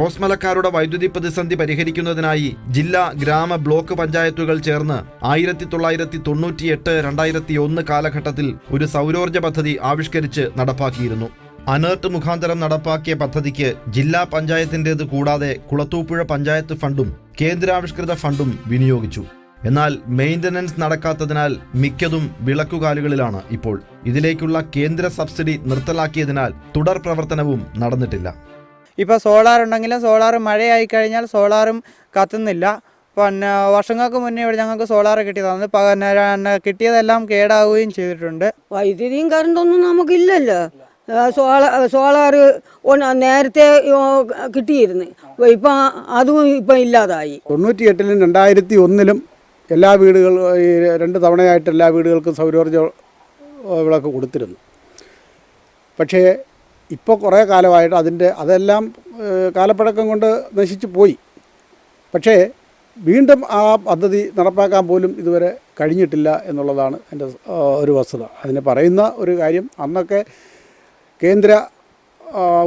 റോസ്മലക്കാരുടെ വൈദ്യുതി പ്രതിസന്ധി പരിഹരിക്കുന്നതിനായി ജില്ലാ ഗ്രാമ ബ്ലോക്ക് പഞ്ചായത്തുകൾ ചേർന്ന് ആയിരത്തി തൊള്ളായിരത്തി തൊണ്ണൂറ്റിയെട്ട് രണ്ടായിരത്തി ഒന്ന് കാലഘട്ടത്തിൽ ഒരു സൗരോർജ പദ്ധതി ആവിഷ്കരിച്ച് നടപ്പാക്കിയിരുന്നു. അനേർട്ട് മുഖാന്തരം നടപ്പാക്കിയ പദ്ധതിക്ക് ജില്ലാ പഞ്ചായത്തിന്റേത് കൂടാതെ കുളത്തൂപ്പുഴ പഞ്ചായത്ത് ഫണ്ടും കേന്ദ്രാവിഷ്കൃത ഫണ്ടും വിനിയോഗിച്ചു. എന്നാൽ മെയിന്റനൻസ് നടക്കാത്തതിനാൽ മിക്കതും വിളക്കുകാലുകളിലാണ് ഇപ്പോൾ. ഇതിലേക്കുള്ള കേന്ദ്ര സബ്സിഡി നിർത്തലാക്കിയതിനാൽ തുടർ പ്രവർത്തനവും നടന്നിട്ടില്ല. ഇപ്പോൾ സോളാർ ഉണ്ടെങ്കിലും സോളാർ മഴയായി കഴിഞ്ഞാൽ സോളാറും കത്തുന്നില്ല. പിന്നെ വർഷങ്ങൾക്ക് മുന്നേ ഇവിടെ ഞങ്ങൾക്ക് സോളാർ കിട്ടിയതാണ് പിന്നെ കിട്ടിയതെല്ലാം കേടാവുകയും ചെയ്തിട്ടുണ്ട്. വൈദ്യുതിയും കറണ്ടൊന്നും നമുക്കില്ലല്ലോ. സോളാർ സോളാർ നേരത്തെ കിട്ടിയിരുന്നു. ഇപ്പം അതും ഇപ്പം ഇല്ലാതായി. തൊണ്ണൂറ്റി എട്ടിലും രണ്ടായിരത്തി ഒന്നിലും എല്ലാ വീടുകൾ ഈ രണ്ട് തവണയായിട്ട് എല്ലാ വീടുകൾക്കും സൗരോർജ വിളക്ക് കൊടുത്തിരുന്നു. പക്ഷേ ഇപ്പോൾ കുറേ കാലമായിട്ട് അതിന്റെ അതെല്ലാം കാലപ്പഴക്കം കൊണ്ട് നശിച്ചു പോയി. പക്ഷേ വീണ്ടും ആ പദ്ധതി നടപ്പാക്കാൻ പോലും ഇതുവരെ കഴിഞ്ഞിട്ടില്ല എന്നുള്ളതാണ് എന്റെ ഒരു വസ്തുത. അതിന് പറയുന്ന ഒരു കാര്യം അന്നൊക്കെ കേന്ദ്ര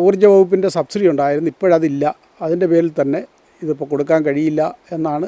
ഊർജ വകുപ്പിന്റെ സബ്സിഡി ഉണ്ടായിരുന്നു. ഇപ്പോഴതില്ല. അതിന്റെ പേരിൽ തന്നെ ഇതിപ്പോൾ കൊടുക്കാൻ കഴിയില്ല എന്നാണ്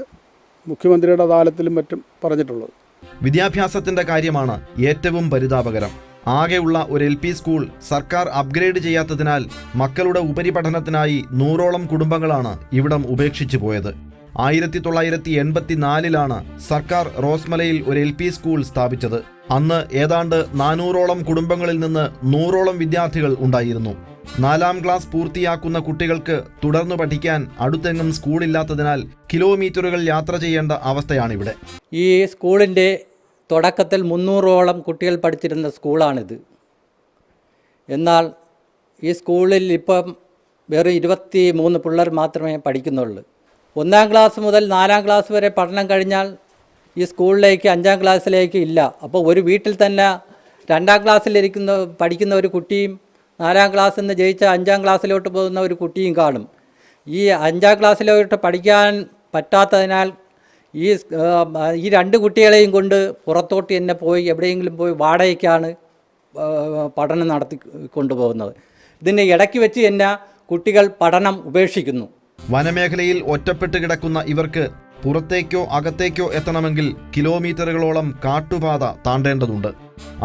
മുഖ്യമന്ത്രിയുടെ താലത്തിലും മറ്റും പറഞ്ഞിട്ടുള്ളത്. വിദ്യാഭ്യാസത്തിന്റെ കാര്യമാണ് ഏറ്റവും പരിതാപകരം. ആകെയുള്ള ഒരു എൽ പി സ്കൂൾ സർക്കാർ അപ്ഗ്രേഡ് ചെയ്യാത്തതിനാൽ മക്കളുടെ ഉപരിപഠനത്തിനായി നൂറോളം കുടുംബങ്ങളാണ് ഇവിടം ഉപേക്ഷിച്ചു പോയത്. ആയിരത്തി തൊള്ളായിരത്തി എൺപത്തിനാലിലാണ് സർക്കാർ റോസ്മലയിൽ ഒരു എൽ പി സ്കൂൾ സ്ഥാപിച്ചത്. അന്ന് ഏതാണ്ട് നാനൂറോളം കുടുംബങ്ങളിൽ നിന്ന് നൂറോളം വിദ്യാർത്ഥികൾ ഉണ്ടായിരുന്നു. നാലാം ക്ലാസ് പൂർത്തിയാക്കുന്ന കുട്ടികൾക്ക് തുടർന്നു പഠിക്കാൻ അടുത്തെങ്ങും സ്കൂളില്ലാത്തതിനാൽ കിലോമീറ്ററുകൾ യാത്ര ചെയ്യേണ്ട അവസ്ഥയാണിവിടെ. ഈ സ്കൂളിന്റെ തുടക്കത്തിൽ മുന്നൂറോളം കുട്ടികൾ പഠിച്ചിരുന്ന സ്കൂളാണിത്. എന്നാൽ ഈ സ്കൂളിൽ ഇപ്പം വെറും ഇരുപത്തി മൂന്ന് പിള്ളേർ മാത്രമേ പഠിക്കുന്നുള്ളൂ. ഒന്നാം ക്ലാസ് മുതൽ നാലാം ക്ലാസ് വരെ പഠനം കഴിഞ്ഞാൽ ഈ സ്കൂളിലേക്ക് അഞ്ചാം ക്ലാസ്സിലേക്ക് ഇല്ല. അപ്പോൾ ഒരു വീട്ടിൽ തന്നെ രണ്ടാം ക്ലാസ്സിലിരിക്കുന്ന പഠിക്കുന്ന ഒരു കുട്ടിയും നാലാം ക്ലാസ്സിൽ നിന്ന് ജയിച്ച അഞ്ചാം ക്ലാസ്സിലോട്ട് പോകുന്ന ഒരു കുട്ടിയും കാണും. ഈ അഞ്ചാം ക്ലാസ്സിലോട്ട് പഠിക്കാൻ പറ്റാത്തതിനാൽ ഈ ഈ രണ്ട് കുട്ടികളെയും കൊണ്ട് പുറത്തോട്ട് തന്നെ പോയി എവിടെയെങ്കിലും പോയി വാടകയ്ക്കാണ് പഠനം നടത്തി കൊണ്ടുപോകുന്നത്. ഇതിന്റെ ഇടയ്ക്ക് വെച്ച് തന്നെ കുട്ടികൾ പഠനം ഉപേക്ഷിക്കുന്നു. വനമേഖലയിൽ ഒറ്റപ്പെട്ട് കിടക്കുന്ന ഇവർക്ക് പുറത്തേക്കോ അകത്തേക്കോ എത്തണമെങ്കിൽ കിലോമീറ്ററുകളോളം കാട്ടുപാത താണ്ടേണ്ടതുണ്ട്.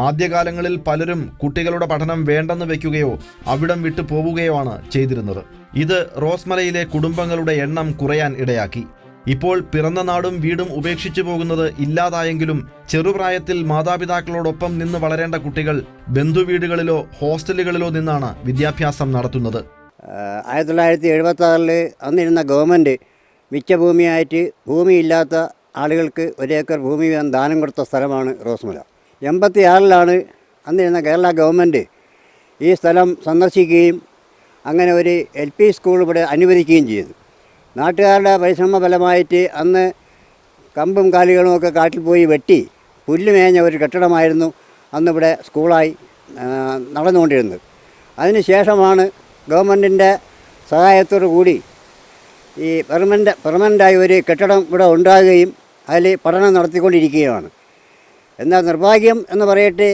ആദ്യകാലങ്ങളിൽ പലരും കുട്ടികളുടെ പഠനം വേണ്ടെന്ന് വെക്കുകയോ അവിടം വിട്ടു പോവുകയോ ആണ് ചെയ്തിരുന്നത്. ഇത് റോസ്മലയിലെ കുടുംബങ്ങളുടെ എണ്ണം കുറയാൻ ഇടയാക്കി. ഇപ്പോൾ പിറന്ന നാടും വീടും ഉപേക്ഷിച്ചു പോകുന്നത് ഇല്ലാതായെങ്കിലും ചെറുപ്രായത്തിൽ മാതാപിതാക്കളോടൊപ്പം നിന്ന് വളരേണ്ട കുട്ടികൾ ബന്ധുവീടുകളിലോ ഹോസ്റ്റലുകളിലോ നിന്നാണ് വിദ്യാഭ്യാസം നടത്തുന്നത്. ആയിരത്തി തൊള്ളായിരത്തി എഴുപത്തി ആറിൽ അന്നിരുന്ന ഗവൺമെന്റ് മിച്ചഭൂമിയായിട്ട് ഭൂമിയില്ലാത്ത ആളുകൾക്ക് ഒരേക്കർ ഭൂമി ദാനം കൊടുത്ത സ്ഥലമാണ് റോസ്മല. എൺപത്തി ആറിലാണ് അന്നിരുന്ന കേരള ഗവൺമെന്റ് ഈ സ്ഥലം സന്ദർശിക്കുകയും അങ്ങനെ ഒരു എൽ പി സ്കൂൾ ഇവിടെ അനുവദിക്കുകയും ചെയ്തു നാട്ടുകാരുടെ പരിശ്രമ ഫലമായിട്ട് അന്ന് കമ്പും കാലികളും ഒക്കെ കാട്ടിൽ പോയി വെട്ടി പുല്ല് മേഞ്ഞ ഒരു കെട്ടിടമായിരുന്നു അന്നിവിടെ സ്കൂളായി നടന്നുകൊണ്ടിരുന്നത്. അതിന് ശേഷമാണ് ഗവൺമെന്റിന്റെ സഹായത്തോടു കൂടി ഈ പെർമനന്റ് പെർമനന്റായി ഒരു കെട്ടിടം ഇവിടെ ഉണ്ടാകുകയും അതിൽ പഠനം നടത്തിക്കൊണ്ടിരിക്കുകയാണ്. എന്നാൽ നിർഭാഗ്യം എന്ന് പറയട്ടെ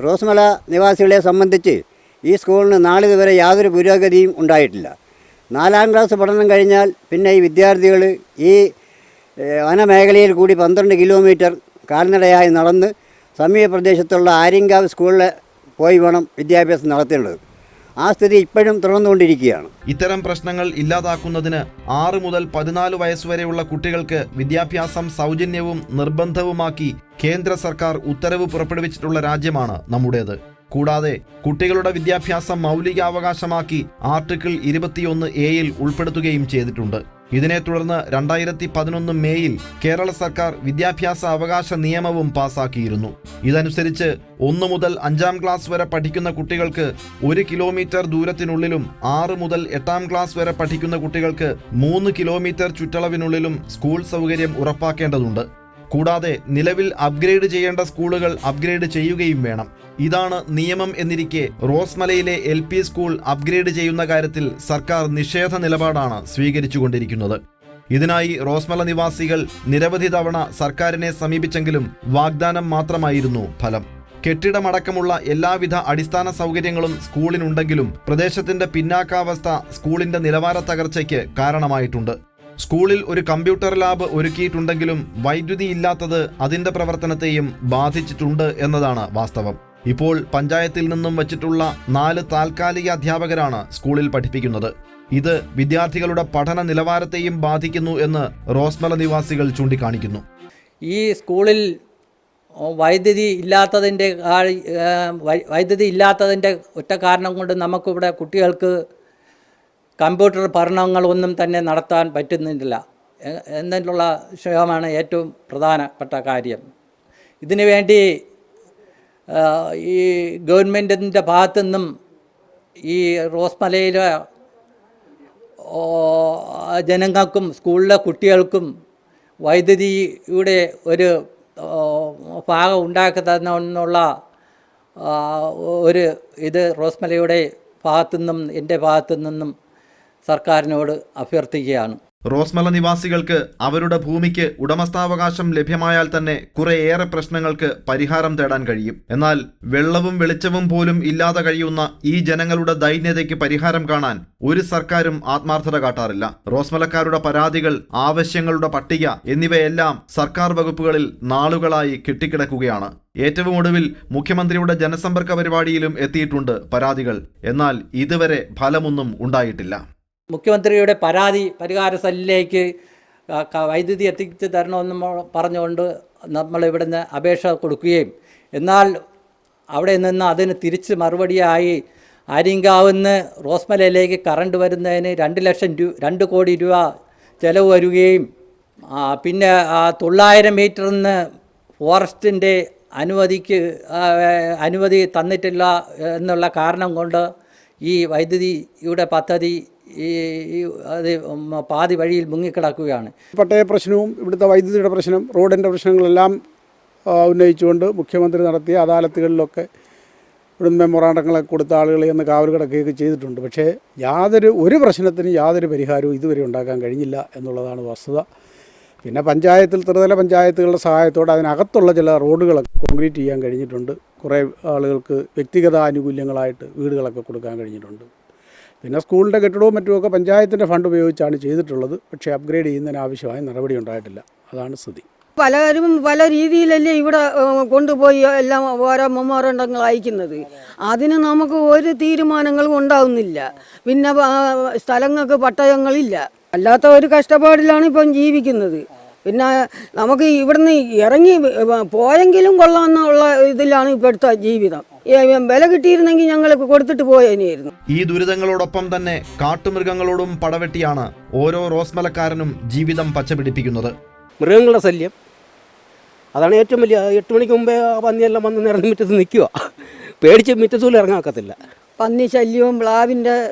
റോസ്മല നിവാസികളെ സംബന്ധിച്ച് ഈ സ്കൂളിന് നാളിതുവരെ യാതൊരു പുരോഗതിയും ഉണ്ടായിട്ടില്ല. നാലാം ക്ലാസ് പഠനം കഴിഞ്ഞാൽ പിന്നെ ഈ വിദ്യാർത്ഥികൾ ഈ വനമേഖലയിൽ കൂടി പന്ത്രണ്ട് കിലോമീറ്റർ കാൽനടയായി നടന്ന് സമീപ പ്രദേശത്തുള്ള ആര്യങ്കാവ് സ്കൂളിൽ പോയി വേണം വിദ്യാഭ്യാസം നടത്തേണ്ടത്. ആ സ്ഥിതി ഇപ്പോഴും തുടർന്നുകൊണ്ടിരിക്കുകയാണ്. ഇത്തരം പ്രശ്നങ്ങൾ ഇല്ലാതാക്കുന്നതിന് ആറ് മുതൽ പതിനാല് വയസ്സുവരെയുള്ള കുട്ടികൾക്ക് വിദ്യാഭ്യാസം സൗജന്യവും നിർബന്ധവുമാക്കി കേന്ദ്ര സർക്കാർ ഉത്തരവ് പുറപ്പെടുവിച്ചിട്ടുള്ള രാജ്യമാണ് നമ്മുടേത്. കൂടാതെ കുട്ടികളുടെ വിദ്യാഭ്യാസം മൗലികാവകാശമാക്കി ആർട്ടിക്കിൾ ഇരുപത്തിയൊന്ന് എയിൽ ഉൾപ്പെടുത്തുകയും ചെയ്തിട്ടുണ്ട്. ഇതിനെ തുടർന്ന് രണ്ടായിരത്തി പതിനൊന്ന് മേയിൽ കേരള സർക്കാർ വിദ്യാഭ്യാസ അവകാശ നിയമവും പാസാക്കിയിരുന്നു. ഇതനുസരിച്ച് ഒന്നു മുതൽ അഞ്ചാം ക്ലാസ് വരെ പഠിക്കുന്ന കുട്ടികൾക്ക് ഒരു കിലോമീറ്റർ ദൂരത്തിനുള്ളിലും ആറ് മുതൽ എട്ടാം ക്ലാസ് വരെ പഠിക്കുന്ന കുട്ടികൾക്ക് മൂന്ന് കിലോമീറ്റർ ചുറ്റളവിനുള്ളിലും സ്കൂൾ സൗകര്യം ഉറപ്പാക്കേണ്ടതുണ്ട്. കൂടാതെ നിലവിൽ അപ്ഗ്രേഡ് ചെയ്യേണ്ട സ്കൂളുകൾ അപ്ഗ്രേഡ് ചെയ്യുകയും വേണം. ഇതാണ് നിയമം എന്നിരിക്കെ റോസ്മലയിലെ എൽ പി സ്കൂൾ അപ്ഗ്രേഡ് ചെയ്യുന്ന കാര്യത്തിൽ സർക്കാർ നിഷേധ നിലപാടാണ് സ്വീകരിച്ചുകൊണ്ടിരിക്കുന്നത്. ഇതിനായി റോസ്മല നിവാസികൾ നിരവധി തവണ സർക്കാരിനെ സമീപിച്ചെങ്കിലും വാഗ്ദാനം മാത്രമായിരുന്നു ഫലം. കെട്ടിടമടക്കമുള്ള എല്ലാവിധ അടിസ്ഥാന സൗകര്യങ്ങളും സ്കൂളിനുണ്ടെങ്കിലും പ്രദേശത്തിന്റെ പിന്നാക്കാവസ്ഥ സ്കൂളിന്റെ നിലവാര തകർച്ചയ്ക്ക് കാരണമായിട്ടുണ്ട്. സ്കൂളിൽ ഒരു കമ്പ്യൂട്ടർ ലാബ് ഒരുക്കിയിട്ടുണ്ടെങ്കിലും വൈദ്യുതി ഇല്ലാത്തത് അതിന്റെ പ്രവർത്തനത്തെയും ബാധിച്ചിട്ടുണ്ട് എന്നതാണ് വാസ്തവം. ഇപ്പോൾ പഞ്ചായത്തിൽ നിന്നും വച്ചിട്ടുള്ള നാല് താൽക്കാലിക അധ്യാപകരാണ് സ്കൂളിൽ പഠിപ്പിക്കുന്നത്. ഇത് വിദ്യാർത്ഥികളുടെ പഠന നിലവാരത്തെയും ബാധിക്കുന്നു എന്ന് റോസ്മല നിവാസികൾ ചൂണ്ടിക്കാണിക്കുന്നു. ഈ സ്കൂളിൽ വൈദ്യുതി ഇല്ലാത്തതിന്റെ വൈദ്യുതി ഇല്ലാത്തതിന്റെ ഒറ്റ കാരണം കൊണ്ട് നമുക്കിവിടെ കുട്ടികൾക്ക് കമ്പ്യൂട്ടർ പഠനങ്ങളൊന്നും തന്നെ നടത്താൻ പറ്റുന്നില്ല. എന്നുള്ള വിഷയമാണ് ഏറ്റവും പ്രധാനപ്പെട്ട കാര്യം. ഇതിനു വേണ്ടി ഈ ഗവൺമെന്റിന്റെ ഭാഗത്തു നിന്നും ഈ റോസ്മലയിലെ ജനങ്ങൾക്കും സ്കൂളിലെ കുട്ടികൾക്കും വൈദ്യുതിയുടെ ഒരു ഭാഗം ഉണ്ടാക്കി ഒരു ഇത് റോസ്മലയുടെ ഭാഗത്തു നിന്നും എന്റെ ഭാഗത്തു നിന്നും സർക്കാരിനോട് അഭ്യർത്ഥിക്കുകയാണ്. റോസ്മല നിവാസികൾക്ക് അവരുടെ ഭൂമിക്ക് ഉടമസ്ഥാവകാശം ലഭ്യമായാൽ തന്നെ കുറേയേറെ പ്രശ്നങ്ങൾക്ക് പരിഹാരം തേടാൻ കഴിയും. എന്നാൽ വെള്ളവും വെളിച്ചവും പോലും ഇല്ലാതെ കഴിയുന്ന ഈ ജനങ്ങളുടെ ദൈന്യതയ്ക്ക് പരിഹാരം കാണാൻ ഒരു സർക്കാരും ആത്മാർത്ഥത കാട്ടാറില്ല. റോസ്മലക്കാരുടെ പരാതികൾ ആവശ്യങ്ങളുടെ പട്ടിക എന്നിവയെല്ലാം സർക്കാർ വകുപ്പുകളിൽ നാളുകളായി കെട്ടിക്കിടക്കുകയാണ്. ഏറ്റവും ഒടുവിൽ മുഖ്യമന്ത്രിയുടെ ജനസമ്പർക്ക പരിപാടിയിലും എത്തിയിട്ടുണ്ട് പരാതികൾ. എന്നാൽ ഇതുവരെ ഫലമൊന്നും ഉണ്ടായിട്ടില്ല. മുഖ്യമന്ത്രിയുടെ പരാതി പരിഹാര സെല്ലിലേക്ക് വൈദ്യുതി എത്തിച്ചു തരണമെന്ന് പറഞ്ഞുകൊണ്ട് നമ്മൾ ഇവിടുന്ന് അപേക്ഷ കൊടുക്കുകയും. എന്നാൽ അവിടെ നിന്ന് അതിന് തിരിച്ച് മറുപടിയായി ആര്യങ്കാവുന്ന് റോസ്മലയിലേക്ക് കറണ്ട് വരുന്നതിന് രണ്ട് ലക്ഷം രൂപ രണ്ട് കോടി രൂപ ചിലവ് വരികയും പിന്നെ തൊള്ളായിരം മീറ്ററിൽ നിന്ന് ഫോറസ്റ്റിന്റെ അനുമതിക്ക് അനുമതി തന്നിട്ടില്ല എന്നുള്ള കാരണം കൊണ്ട് ഈ വൈദ്യുതിയുടെ പദ്ധതി ഈ അത് പാതി വഴിയിൽ മുങ്ങിക്കിടക്കുകയാണ്. പട്ടയ പ്രശ്നവും ഇവിടുത്തെ വൈദ്യുതിയുടെ പ്രശ്നം റോഡിന്റെ പ്രശ്നങ്ങളെല്ലാം ഉന്നയിച്ചുകൊണ്ട് മുഖ്യമന്ത്രി നടത്തിയ അദാലത്തുകളിലൊക്കെ ഇവിടുന്ന് മെമ്മോറാണ്ടങ്ങളൊക്കെ കൊടുത്ത ആളുകളെ ഒന്ന് കാവൽ കിടക്കുകയൊക്കെ ചെയ്തിട്ടുണ്ട്. പക്ഷേ യാതൊരു ഒരു പ്രശ്നത്തിനും യാതൊരു പരിഹാരവും ഇതുവരെ ഉണ്ടാക്കാൻ കഴിഞ്ഞില്ല എന്നുള്ളതാണ് വസ്തുത. പിന്നെ പഞ്ചായത്തിൽ ത്രിതല പഞ്ചായത്തുകളുടെ സഹായത്തോടെ അതിനകത്തുള്ള ചില റോഡുകളൊക്കെ കോൺക്രീറ്റ് ചെയ്യാൻ കഴിഞ്ഞിട്ടുണ്ട്. കുറേ ആളുകൾക്ക് വ്യക്തിഗത ആനുകൂല്യങ്ങളായിട്ട് വീടുകളൊക്കെ കൊടുക്കാൻ കഴിഞ്ഞിട്ടുണ്ട്. പിന്നെ സ്കൂളിന്റെ കെട്ടിടവും മറ്റുമൊക്കെ പഞ്ചായത്തിന്റെ ഫണ്ട് ഉപയോഗിച്ചാണ് ചെയ്തിട്ടുള്ളത്. പക്ഷേ അപ്ഗ്രേഡ് ചെയ്യുന്നതിന് ആവശ്യമായ നടപടി ഉണ്ടായിട്ടില്ല. അതാണ് സ്ഥിതി. പലരും പല രീതിയിലല്ലേ ഇവിടെ കൊണ്ടുപോയി എല്ലാം ഓരോ മെമ്മോറണ്ടങ്ങൾ അയക്കുന്നത്. അതിന് നമുക്ക് ഒരു തീരുമാനങ്ങളും ഉണ്ടാവുന്നില്ല. പിന്നെ സ്ഥലങ്ങൾക്ക് പട്ടയങ്ങളില്ല. അല്ലാത്ത ഒരു കഷ്ടപ്പാടിലാണ് ഇപ്പം ജീവിക്കുന്നത്. പിന്നെ നമുക്ക് ഇവിടുന്ന് ഇറങ്ങി പോയെങ്കിലും കൊള്ളാമെന്നുള്ള ഇതിലാണ് ഇപ്പോഴത്തെ ജീവിതം. വില കിട്ടിയിരുന്നെങ്കിൽ ഞങ്ങൾക്ക് കൊടുത്തിട്ട് പോയേനെയായിരുന്നു. ഈ ദുരിതങ്ങളോടൊപ്പം തന്നെ കാട്ടുമൃഗങ്ങളോടും പടവെട്ടിയാണ് ഓരോ റോസ്മലക്കാരനും ജീവിതം പച്ചപിടിപ്പിക്കുന്നത്. മൃഗങ്ങളുടെ ശല്യം. അതാണ് ഏറ്റവും വലിയ എട്ട് മണിക്ക് മുമ്പേ ആ പന്നിയെല്ലാം വന്ന് നിറഞ്ഞ മുറ്റത്ത് നിൽക്കുക. പേടിച്ച് മുറ്റത്തൂലും ഇറങ്ങാക്കത്തില്ല പന്നി ശല്യവും പ്ലാവിന്റെ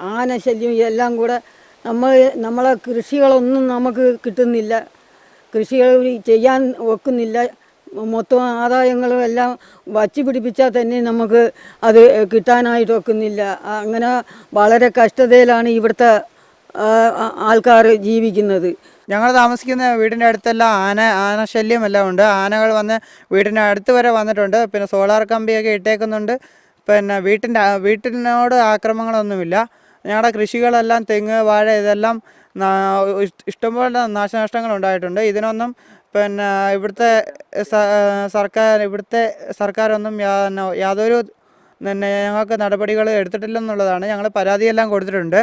ആന ശല്യവും എല്ലാം കൂടെ നമ്മൾ നമ്മളെ കൃഷികളൊന്നും നമുക്ക് കിട്ടുന്നില്ല. കൃഷികൾ ചെയ്യാൻ ഒക്കുന്നില്ല. മൊത്തം ആദായങ്ങളും എല്ലാം വച്ചു പിടിപ്പിച്ചാൽ തന്നെ നമുക്ക് അത് കിട്ടാനായിട്ട് ഒക്കുന്നില്ല. അങ്ങനെ വളരെ കഷ്ടതയിലാണ് ഇവിടുത്തെ ആൾക്കാർ ജീവിക്കുന്നത്. ഞങ്ങൾ താമസിക്കുന്ന വീടിന്റെ അടുത്തെല്ലാം ആന ആന ശല്യം എല്ലാം ഉണ്ട്. ആനകൾ വന്ന് വീടിന്റെ അടുത്ത് വരെ വന്നിട്ടുണ്ട്. പിന്നെ സോളാർ കമ്പിയൊക്കെ ഇട്ടേക്കുന്നുണ്ട്. പിന്നെ വീട്ടിന്റെ വീട്ടിനോട് ആക്രമണങ്ങളൊന്നുമില്ല ഞങ്ങളുടെ കൃഷികളെല്ലാം തെങ്ങ് വാഴ ഇതെല്ലാം ഇഷ്ടംപോലെ നാശനഷ്ടങ്ങൾ ഉണ്ടായിട്ടുണ്ട് ഇതിനൊന്നും പിന്നെ ഇവിടുത്തെ സർക്കാർ ഇവിടുത്തെ സർക്കാരൊന്നും യാതൊരു പിന്നെ ഞങ്ങൾക്ക് നടപടികൾ എടുത്തിട്ടില്ലെന്നുള്ളതാണ്. ഞങ്ങൾ പരാതിയെല്ലാം കൊടുത്തിട്ടുണ്ട്.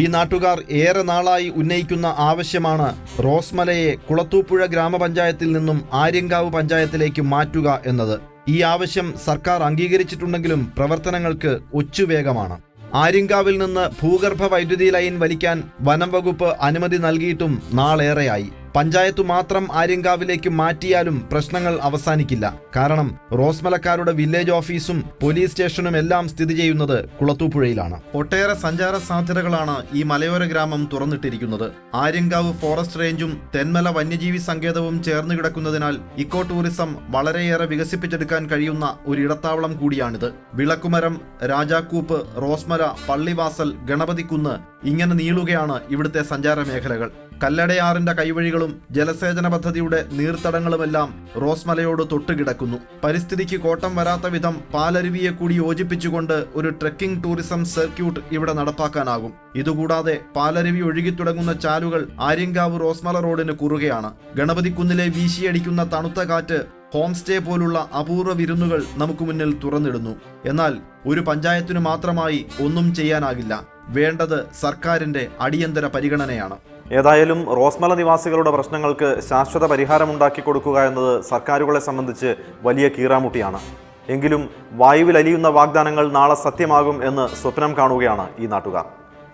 ഈ നാട്ടുകാർ ഏറെ നാളായി ഉന്നയിക്കുന്ന ആവശ്യമാണ് റോസ്മലയെ കുളത്തൂപ്പുഴ ഗ്രാമപഞ്ചായത്തിൽ നിന്നും ആര്യങ്കാവ് പഞ്ചായത്തിലേക്ക് മാറ്റുക എന്നത്. ഈ ആവശ്യം സർക്കാർ അംഗീകരിച്ചിട്ടുണ്ടെങ്കിലും പ്രവർത്തനങ്ങൾക്ക് ഒച്ചുവേഗമാണ്. ആര്യങ്കാവിൽ നിന്ന് ഭൂഗർഭ വൈദ്യുതി ലൈൻ വലിക്കാൻ വനം വകുപ്പ് അനുമതി നൽകിയിട്ടും നാളേറെയായി. പഞ്ചായത്തു മാത്രം ആര്യങ്കാവിലേക്ക് മാറ്റിയാലും പ്രശ്നങ്ങൾ അവസാനിക്കില്ല. കാരണം റോസ്മലക്കാരുടെ വില്ലേജ് ഓഫീസും പോലീസ് സ്റ്റേഷനും എല്ലാം സ്ഥിതി ചെയ്യുന്നത് കുളത്തൂപ്പുഴയിലാണ്. ഒട്ടേറെ സഞ്ചാര സാധ്യതകളാണ് ഈ മലയോര ഗ്രാമം തുറന്നിട്ടിരിക്കുന്നത്. ആര്യങ്കാവ് ഫോറസ്റ്റ് റേഞ്ചും തെന്മല വന്യജീവി സങ്കേതവും ചേർന്ന് കിടക്കുന്നതിനാൽ ഇക്കോ ടൂറിസം വളരെയേറെ വികസിപ്പിച്ചെടുക്കാൻ കഴിയുന്ന ഒരു ഇടത്താവളം കൂടിയാണിത്. വിളക്കുമരം രാജാക്കൂപ്പ് റോസ്മല പള്ളിവാസൽ ഗണപതിക്കുന്ന് ഇങ്ങനെ നീളുകയാണ് ഇവിടുത്തെ സഞ്ചാര മേഖലകൾ. കല്ലടയാറിന്റെ കൈവഴികളും ജലസേചന പദ്ധതിയുടെ നീർത്തടങ്ങളുമെല്ലാം റോസ്മലയോട് തൊട്ടുകിടക്കുന്നു. പരിസ്ഥിതിക്ക് കോട്ടം വരാത്ത വിധം പാലരുവിയെ കൂടി യോജിപ്പിച്ചുകൊണ്ട് ഒരു ട്രെക്കിംഗ് ടൂറിസം സർക്യൂട്ട് ഇവിടെ നടപ്പാക്കാനാകും. ഇതുകൂടാതെ പാലരുവി ഒഴുകിത്തുടങ്ങുന്ന ചാലുകൾ ആര്യങ്കാവ് റോസ്മല റോഡിന് കുറുകയാണ്. ഗണപതിക്കുന്നിലെ വീശിയടിക്കുന്ന തണുത്ത കാറ്റ് ഹോം സ്റ്റേ പോലുള്ള അപൂർവ വിരുന്നുകൾ നമുക്ക് മുന്നിൽ തുറന്നിടുന്നു. എന്നാൽ ഒരു പഞ്ചായത്തിനു മാത്രമായി ഒന്നും ചെയ്യാനാകില്ല. വേണ്ടത് സർക്കാരിന്റെ അടിയന്തര പരിഗണനയാണ്. ഏതായാലും റോസ്മല നിവാസികളുടെ പ്രശ്നങ്ങൾക്ക് ശാശ്വത പരിഹാരമുണ്ടാക്കി കൊടുക്കുക എന്നത് സർക്കാരുകളെ സംബന്ധിച്ച് വലിയ കീറാമുട്ടിയാണ്. എങ്കിലും വായുവിൽ അലിയുന്ന വാഗ്ദാനങ്ങൾ നാളെ സത്യമാകും എന്ന് സ്വപ്നം കാണുകയാണ് ഈ നാട്ടുകാർ.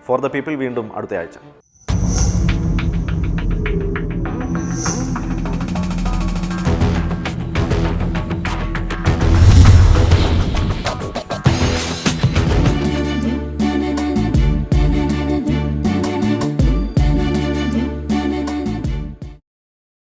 ഫോർ ദ പീപ്പിൾ വീണ്ടും അടുത്തയാഴ്ച.